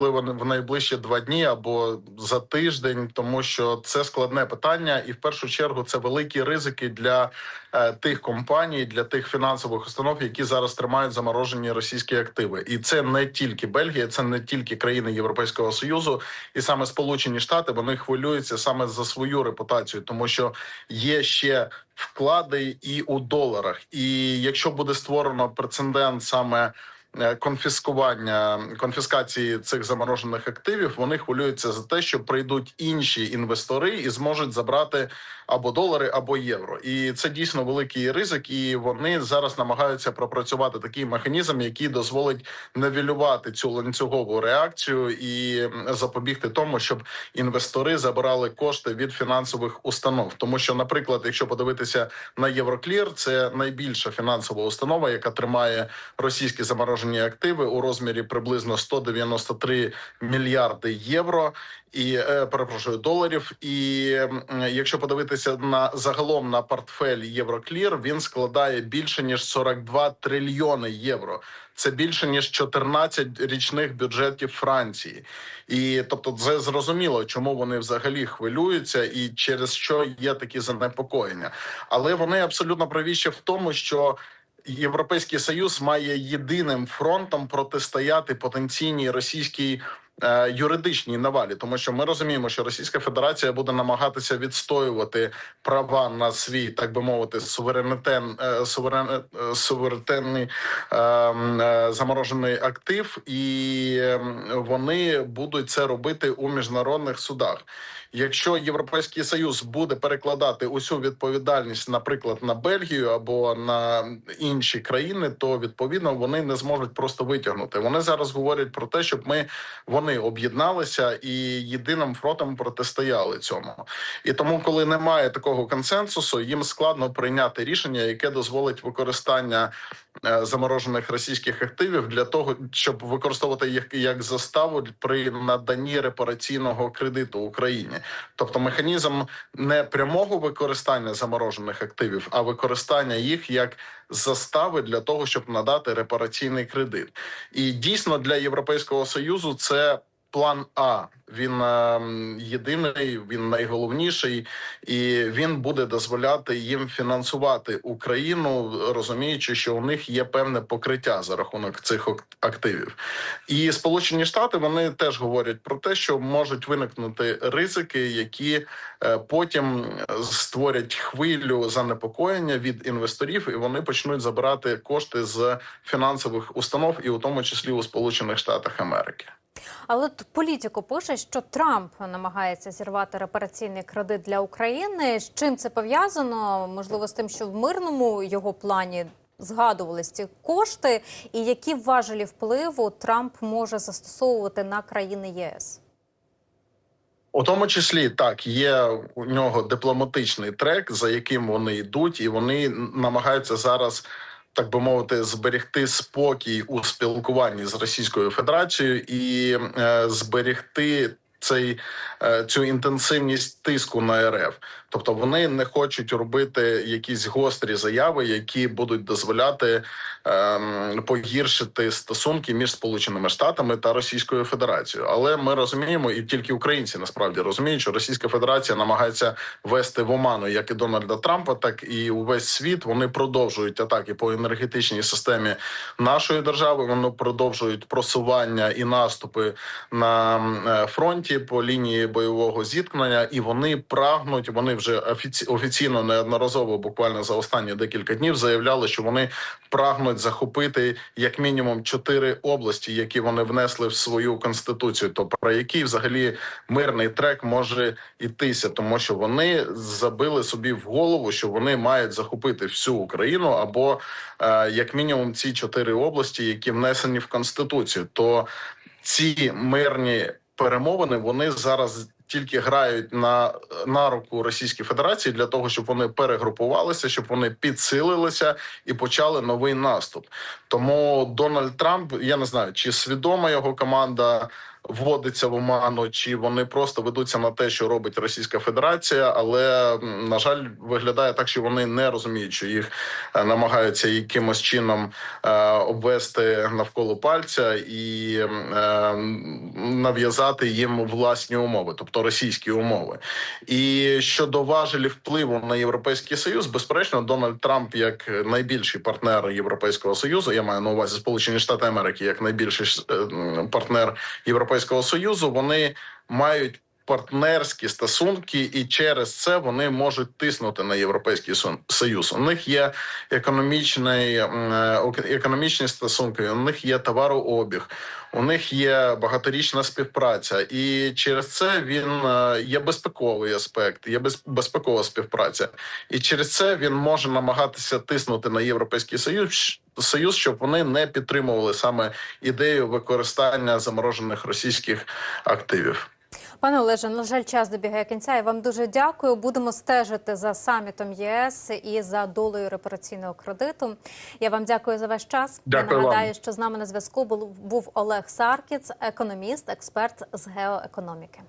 можливо в найближчі два дні або за тиждень, тому що це складне питання, і в першу чергу це великі ризики для е, тих компаній, для тих фінансових установ, які зараз тримають заморожені російські активи. І це не тільки Бельгія, це не тільки країни Європейського союзу, і саме Сполучені Штати вони хвилюються саме за свою репутацію, тому що є ще вклади і у доларах. І якщо буде створено прецедент саме. Е, конфіскування конфіскації цих заморожених активів вони хвилюються за те, що прийдуть інші інвестори і зможуть забрати або долари, або євро. І це дійсно великий ризик. І вони зараз намагаються пропрацювати такий механізм, який дозволить невілювати цю ланцюгову реакцію і запобігти тому, щоб інвестори забирали кошти від фінансових установ. Тому що, наприклад, якщо подивитися на Євроклір, це найбільша фінансова установа, яка тримає російські заморожені активи у розмірі приблизно 193 мільярди євро і е, перепрошую доларів. І якщо подивитися на загалом на портфель Євроклір, він складає більше ніж 42 трильйони євро. Це більше ніж 14 річних бюджетів Франції, і тобто, це зрозуміло, чому вони взагалі хвилюються, і через що є такі занепокоєння. Але вони абсолютно праві в тому, що Європейський союз має єдиним фронтом протистояти потенційній російській юридичній навалі, тому що ми розуміємо, що Російська Федерація буде намагатися відстоювати права на свій, так би мовити, суверенітен е, суверен, е, суверенний заморожений актив, і вони будуть це робити у міжнародних судах. Якщо європейський союз буде перекладати усю відповідальність, наприклад, на Бельгію або на інші країни, то відповідно вони не зможуть просто витягнути. Вони зараз говорять про те, щоб ми вони об'єдналися і єдиним фронтом протистояли цьому. І тому, коли немає такого консенсусу, їм складно прийняти рішення, яке дозволить використання заморожених російських активів для того, щоб використовувати їх як заставу при наданні репараційного кредиту Україні, тобто механізм не прямого використання заморожених активів, а використання їх як застави для того, щоб надати репараційний кредит, і дійсно для європейського союзу це план А він е, єдиний, він найголовніший, і він буде дозволяти їм фінансувати Україну, розуміючи, що у них є певне покриття за рахунок цих активів. І Сполучені Штати вони теж говорять про те, що можуть виникнути ризики, які е, потім створять хвилю занепокоєння від інвесторів, і вони почнуть забирати кошти з фінансових установ, і у тому числі у Сполучених Штатах Америки. Але от політико пише, що Трамп намагається зірвати репараційний кредит для України. З чим це пов'язано? Можливо, з тим, що в мирному його плані згадувались ці кошти, і які важелі впливу Трамп може застосовувати на країни ЄС? У тому числі так є у нього дипломатичний трек, за яким вони йдуть, і вони намагаються зараз так би мовити, зберегти спокій у спілкуванні з Російською Федерацією і е, зберегти цей е, цю інтенсивність тиску на РФ. Тобто вони не хочуть робити якісь гострі заяви, які будуть дозволяти ем, погіршити стосунки між Сполученими Штатами та Російською Федерацією. Але ми розуміємо, і тільки українці насправді розуміють, що Російська Федерація намагається вести в оману як і Дональда Трампа, так і увесь світ. Вони продовжують атаки по енергетичній системі нашої держави. Вони продовжують просування і наступи на е, фронті по лінії бойового зіткнення, і вони прагнуть. Вони вже офіці... офіційно неодноразово, буквально за останні декілька днів, заявляли, що вони прагнуть захопити як мінімум чотири області, які вони внесли в свою конституцію. То про який взагалі мирний трек може йтися, тому що вони забили собі в голову, що вони мають захопити всю Україну або е, як мінімум ці чотири області, які внесені в конституцію, то ці мирні перемовини вони зараз тільки грають на на руку Російській Федерації для того, щоб вони перегрупувалися, щоб вони підсилилися і почали новий наступ. Тому Дональд Трамп, я не знаю, чи свідома його команда вводиться в оману, чи вони просто ведуться на те, що робить Російська Федерація, але на жаль, виглядає так, що вони не розуміють, що їх е, намагаються якимось чином е, обвести навколо пальця і е, нав'язати їм власні умови, тобто російські умови. І щодо важелів впливу на європейський союз, безперечно, Дональд Трамп як найбільший партнер Європейського союзу, я маю на увазі Сполучені Штати Америки як найбільший партнер Європейського союзу, вони мають. Партнерські стосунки, і через це вони можуть тиснути на європейський союз. У них є економічний е, економічні стосунки, у них є товарообіг, у них є багаторічна співпраця, і через це він е, є безпековий аспект, є без- безпекова співпраця, і через це він може намагатися тиснути на європейський союз. Союз, щоб вони не підтримували саме ідею використання заморожених російських активів. Пане Олеже, на жаль, час добігає кінця. Я вам дуже дякую. Будемо стежити за самітом ЄС і за долею репараційного кредиту. Я вам дякую за ваш час. Дякую Я вам. нагадаю, що з нами на зв'язку був Олег Саркіц, економіст, експерт з геоекономіки.